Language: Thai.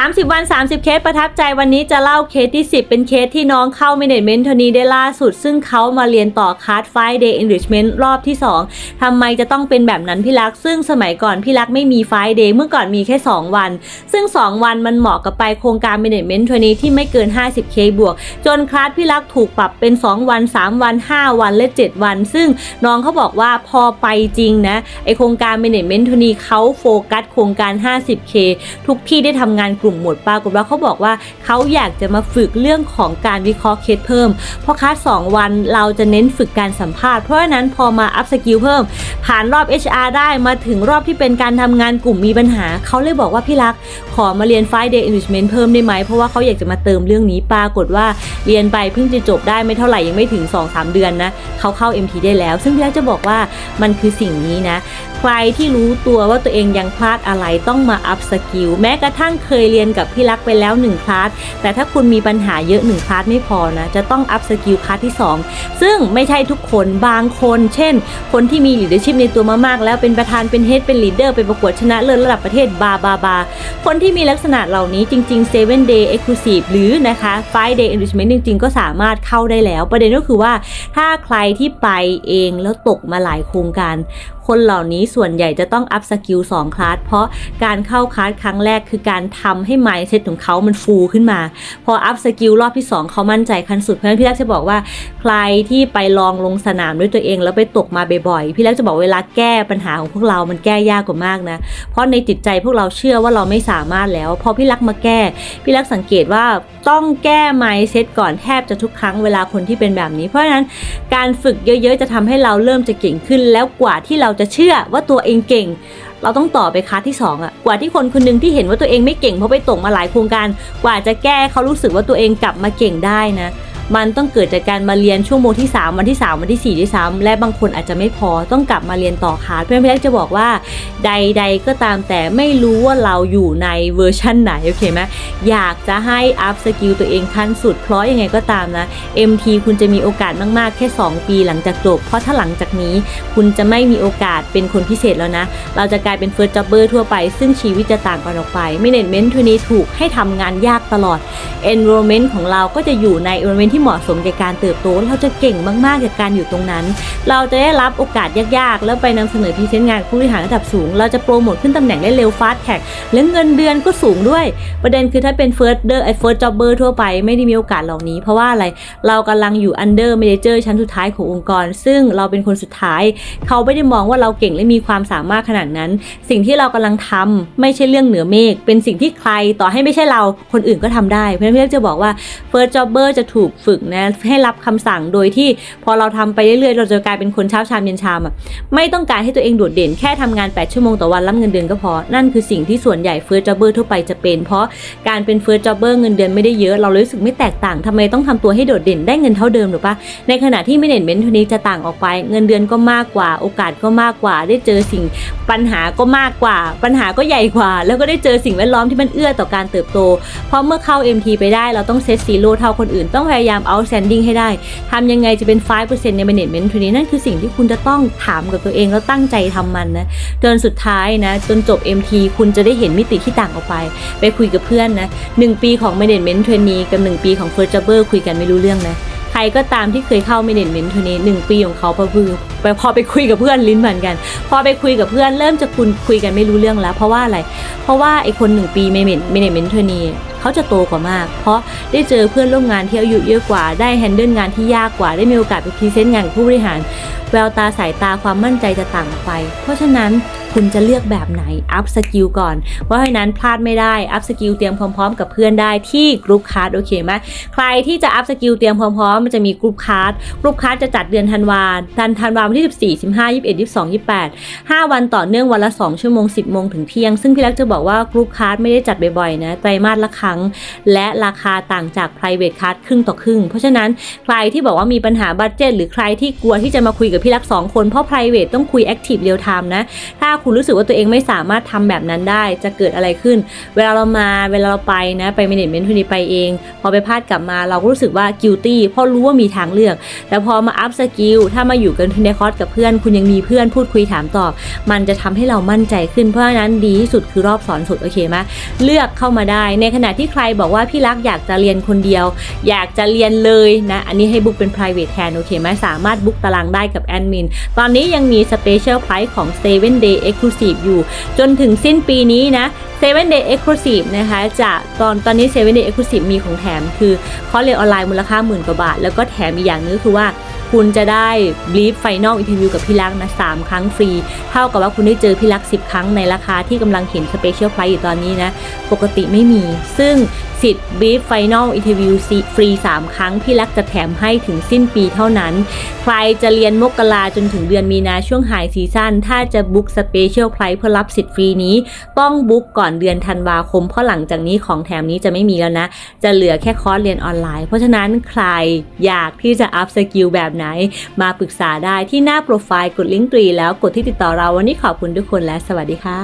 30 วัน 30 เคสประทับใจวันนี้จะเล่าเคสที่ 10 เป็นเคสที่น้องเข้า Management โทนีได้ล่าสุด ซึ่งเขามาเรียนต่อคลาส Friday Enrichment รอบที่ 2ทำไมจะต้องเป็นแบบนั้นพี่รัก ซึ่งสมัยก่อนพี่รักไม่มี Friday เมื่อก่อนมีแค่ 2 วัน ซึ่ง 2 วันมันเหมาะกับไปโครงการ Management โทนีที่ไม่เกิน 50k บวก จนคลาสพี่รักถูกปรับเป็น 2 วัน 3 วัน 5 วัน และ 7 วัน ซึ่งน้องเขาบอกว่าพอไปจริงนะไอโครงการ Management โทนีเขาโฟกัสโครงการ 50k ทุกที่ได้ทำงานกลุ่มหมดปรากฏว่าเขาบอกว่าเขาอยากจะมาฝึกเรื่องของการวิเคราะห์เคสเพิ่ม เพราะคลาส2วันเราจะเน้นฝึกการสัมภาษณ์เพราะฉะนั้นพอมาอัพสกิลเพิ่ม ผ่านรอบ HR ได้มาถึงรอบที่เป็นการทำงานกลุ่มมีปัญหา เขาเลยบอกว่าพี่รัก ขอมาเรียน Friday Enrichment เพิ่มได้ไหมเพราะว่าเขาอยากจะมาเติมเรื่องนี้ปรากฏว่าเรียนไปเพิ่งจะจบได้ไม่เท่าไหร่ยังไม่ถึง 2-3 เดือนนะเขาเข้า MT ได้แล้ว ซึ่งพี่รักจะบอกว่ามันคือสิ่งนี้นะ รที่รู้ตัวว่าตัวเองยังพลาดอะไรต้องมาอัพสกิลแม้กระทั่งเคยเรียนกับพี่รักไปแล้ว1คลาสแต่ถ้าคุณมีปัญหาเยอะ1คลาสไม่พอนะจะต้องอัพสกิลคลาสที่ 2 ซึ่งไม่ใช่ทุกคนบางคน เช่น คนที่มี leadership ในตัวมากๆแล้วเป็นประธานเป็นเฮดเป็นลีดเดอร์เป็นประกวดชนะเลิศระดับประเทศบาบาบาคนที่มีลักษณะเหล่านี้จริงๆ 7 day exclusive หรือนะคะ 5 day enrichment จริงๆ ก็สามารถเข้าได้แล้ว ประเด็นก็คือว่าถ้าใครที่ไปเองแล้วตกมาหลายโครงการ คนเหล่านี้ส่วนใหญ่จะต้องอัพสกิล2คลาสเพราะการเข้าคลาสครั้งแรกคือการทำให้ mindset ของเขามันฟูขึ้นมา พออัพสกิลรอบที่ 2 เขามั่นใจขั้นสุดเพราะฉะนั้นพี่แรกจะบอกว่าใครที่ไปลองลงสนามด้วยตัวเอง แล้วไปตกมาบ่อยๆพี่แรกจะบอกเวลาแก้ปัญหาของพวกเรามันแก้ยากกว่ามากนะ เพราะในจิตใจพวกเราเชื่อว่าเราไม่สามารถแล้ว พอพี่รักมาแก้ พี่รักสังเกตว่าต้องแก้ mindset ก่อนแทบจะทุกครั้งเวลาคนที่เป็นแบบนี้ เพราะฉะนั้นการฝึกเยอะๆจะทำให้เราเริ่มจะเก่งขึ้นแล้วกว่าที่เราจะเชื่อว่าตัวเองเก่ง เราต้องต่อไปคลาสที่2อะกว่าที่คนคนหนึงที่เห็นว่าตัวเองไม่เก่งเพราะไปตกมาหลายโครงการ กว่าจะแก้เขารู้สึกว่าตัวเองกลับมาเก่งได้นะ มันต้องเกิดจากการมาเรียนชั่วโมงที่ 3 วันที่ 3 วันที่ 4 ที่3และบางคนอาจจะไม่พอต้องกลับมาเรียนต่อคลาสเพื่อนพี่แรกจะบอกว่า ใด ๆ ก็ตามแต่ไม่รู้ว่าเราอยู่ในเวอร์ชั่นไหนโอเคไหมอยากจะให้อัพสกิลตัวเองขั้นสุดเพราะยังไงก็ตามนะ MT คุณจะมีโอกาสมากๆแค่ 2 ปีหลังจากจบ เพราะถ้าหลังจากนี้ คุณจะไม่มีโอกาสเป็นคนพิเศษแล้วนะ เราจะกลายเป็น First Jobber ทั่วไป ซึ่งชีวิตจะต่างกันออกไป Management ทุนี้ถูกให้ทำงานยากตลอด Environment ของเราก็จะอยู่ใน Environment ที่เหมาะสมแก่การเติบโต เราจะเก่งมากๆกับการอยู่ตรงนั้น เราจะได้รับโอกาสยากๆ แล้วไปนำเสนอพรีเซนต์งานผู้บริหารระดับสูง เราจะโปรโมทขึ้นตำแหน่งได้เร็วฟาสแท็กและเงินเดือนก็สูงด้วย ประเด็นคือถ้าเป็น First เดอร์ไอ้ First Jobber ทั่วไปไม่ได้มีโอกาสเหล่านี้ เพราะว่าอะไรเรากำลังอยู่ Under Manager ชั้นสุดท้ายขององค์กร ซึ่งเราเป็นคนสุดท้าย เขาไม่ได้มองว่าเราเก่งและมีความสามารถขนาดนั้น สิ่งที่เรากำลังทำไม่ใช่เรื่องเหนือเมฆเป็นสิ่งที่ใครต่อให้ไม่ใช่เราคนอื่นก็ทำได้เพราะฉะนั้นพี่เล็กจะบอกว่า First Jobber จะถูกฝึกนะให้รับคำสั่งโดยที่พอเราทำไปเรื่อยๆ เราจะกลายเป็นคนเช้าชามเย็นชามอะไม่ต้องการให้ตัวเองโดดเด่นแค่ทำงาน 8 ชั่วโมงต่อวันรับเงินเดือนก็พอ นั่นคือสิ่งที่ส่วนใหญ่ First Jobber ทั่วไปจะเป็น เพราะการเป็น First Jobber เงินเดือนไม่ได้เยอะเรารู้สึกไม่แตกต่างทำไมต้องทำตัวให้โดดเด่นได้เงินเท่าเดิมหรือปะในขณะที่ Management ทุนี้จะต่างออกไป เงินเดือนก็มากกว่า โอกาสก็มากกว่า ได้เจอสิ่งปัญหาก็มากกว่า ปัญหาก็ใหญ่กว่า แล้วก็ได้เจอสิ่งแวดล้อมที่มันเอื้อต่อการเติบโต เพราะเมื่อเข้า MT ไปได้เราต้องเซตซีโร่เท่าคนอื่นต้องพยายาม outstanding ให้ได้ทำยังไงจะเป็น 5%ใน management ทีนี้นั่นคือสิ่งที่คุณจะต้องถามกับตัวเองแล้วตั้งใจทำมันนะ จนสุดท้ายนะ จนจบ MT คุณจะได้เห็นมิติที่ต่างออกไป ไปคุยกับเพื่อนนะหนึ่งปีของ management trainee กับ 1 ปีของ first jobber คุยกันไม่รู้เรื่องนะใครก็ตามที่เคยเข้า management ทีนี้หนึ่งปีของเขาพอพไปพอไปคุยกับเพื่อนลิ้นเหมือนกัน พอไปคุยกับเพื่อนเริ่มจะคุณคุยกันไม่รู้เรื่องแล้ว เพราะว่าอะไร เพราะว่าไอคนหนึ่งปี management trainee เเขาจะโตกว่ามาก เพราะได้เจอเพื่อนร่วมงานที่อายุเยอะกว่า ได้แฮนเดิลงานที่ยากกว่า ได้มีโอกาสไปพรีเซนต์งานกับผู้บริหาร แววตาสายตาความมั่นใจจะต่างออกไป เพราะฉะนั้น คุณจะเลือกแบบไหนอัพสกิลก่อน เพราะฉะนั้นพลาดไม่ได้อัพสกิลเตรียมพร้อมๆกับเพื่อนได้ที่กรุ๊ปคาร์ดโอเคไหมใครที่จะอัพสกิลเตรียมพร้อมๆมันจะมีกรุ๊ปคาร์ดกรุ๊ปคาร์ดจะจัดเดือนธันวาธันธันวาวันที่ 14 15 21 22 28 5 วันต่อเนื่องวันละ 2 ชั่วโมง 10 โมงถึงเที่ยง ซึ่งพี่รักจะบอกว่ากรุ๊ปคาร์ดไม่ได้จัดบ่อยๆนะไตรมาสละครั้ง และราคาต่างจาก private card ครึ่งต่อครึ่ง เพราะฉะนั้นใครที่บอกว่ามีปัญหาบัตเจ็ตหรือใครที่กลัวที่จะมาคุยกับพี่รักสองคนเพราะ private ต้องคุย active real time นะถ้าคุณรู้สึกว่าตัวเองไม่สามารถทำแบบนั้นได้ จะเกิดอะไรขึ้น เวลาเรามาเวลาเราไปนะไป management ทุนนี้ไปเอง พอไปพลาดกลับมาเราก็รู้สึกว่า guilty เพราะรู้ว่ามีทางเลือก แต่พอมา up skill ถ้ามาอยู่กันในคอร์สกับเพื่อน คุณยังมีเพื่อนพูดคุยถามตอบ มันจะทำให้เรามั่นใจขึ้นเพราะฉะนั้นดีที่สุดคือรอบสอนสุดโอเคไหมเลือกเข้ามาได้ ในขณะที่ใครบอกว่าพี่รักอยากจะเรียนคนเดียว อยากจะเรียนเลยนะอันนี้ให้บุ๊กเป็น private แทนโอเคไหมสามารถบุ๊กตารางได้กับแอดมินตอนนี้ยังมี special price ของ 7 day exclusive อยู่ จนถึงสิ้นปีนี้นะ7 day exclusive นะคะจะตอนตอนนี้7 day exclusive มีของแถมคือคอร์สเรียนออนไลน์มูลค่าหมื่นกว่าบาท แล้วก็แถมอีกอย่างนึงคือว่าคุณจะได้ brief final interview กับพี่ลักษณ์นะ3ครั้งฟรี เท่ากับว่าคุณได้เจอพี่ลักษณ์10 ครั้งในราคาที่กำลังเห็น special price อยู่ตอนนี้นะ ปกติไม่มี ซึ่ง สิทธิ์ brief final interview ฟรี 3 ครั้งพี่ลักจะแถมให้ถึงสิ้นปีเท่านั้น ใครจะเรียนมกราจนถึงเดือนมีนาช่วงไฮซีซั่นถ้าจะบุ๊ก special price เพื่อรับสิทธิ์ฟรีนี้ ต้องบุ๊กก่อนเดือนธันวาคม เพราะหลังจากนี้ของแถมนี้จะไม่มีแล้วนะ จะเหลือแค่คอร์สเรียนออนไลน์ เพราะฉะนั้นใครอยากที่จะอัพสกิลแบบไหน มาปรึกษาได้ที่หน้าโปรไฟล์กดลิงก์ตรีแล้วกดที่ติดต่อเราวันนี้ขอบคุณทุกคนและสวัสดีค่ะ